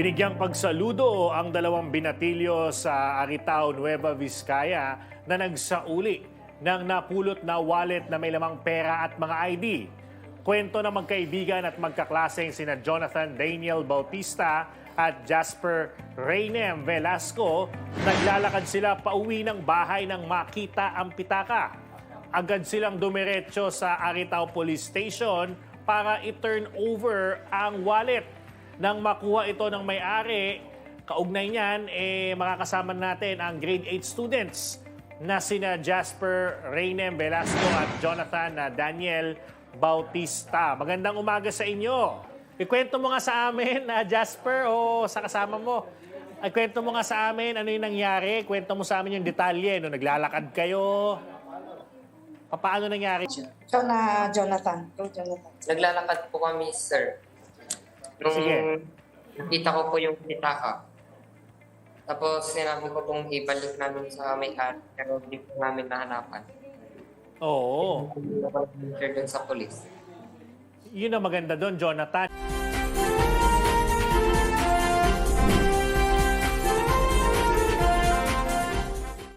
Binigyang pagsaludo ang dalawang binatilyo sa Aritao, Nueva Vizcaya na nagsauli ng napulot na wallet na may lamang pera at mga ID. Kwento ng magkaibigan at magkaklaseng sina Jonathan Daniel Bautista at Jasper Reynem Velasco, naglalakad sila pauwi ng bahay nang makita ang pitaka. Agad silang dumiretso sa Aritao Police Station para i-turn over ang wallet. Nang makuha ito ng may-ari, kaugnay niyan, eh, makakasama natin ang grade 8 students na sina Jasper Reynem Velasco at Jonathan na Daniel Bautista. Magandang umaga sa inyo. Ikwento mo nga sa amin, na Jasper, o sa kasama mo. Ay, kwento mo nga sa amin ano yung nangyari. Kwento mo sa amin yung detalye. No, naglalakad kayo. Pa- Paano nangyari? Ikaw na Jonathan. Ikaw Jonathan. Naglalakad po kami, sir. Nung Sige. nakita ko po yung pitaka. Tapos sinabi ko pong ibalik namin sa may-ari pero hindi po namin nahanapan. Oo. Sir dun sa polis. Yun ang maganda doon, Jonathan.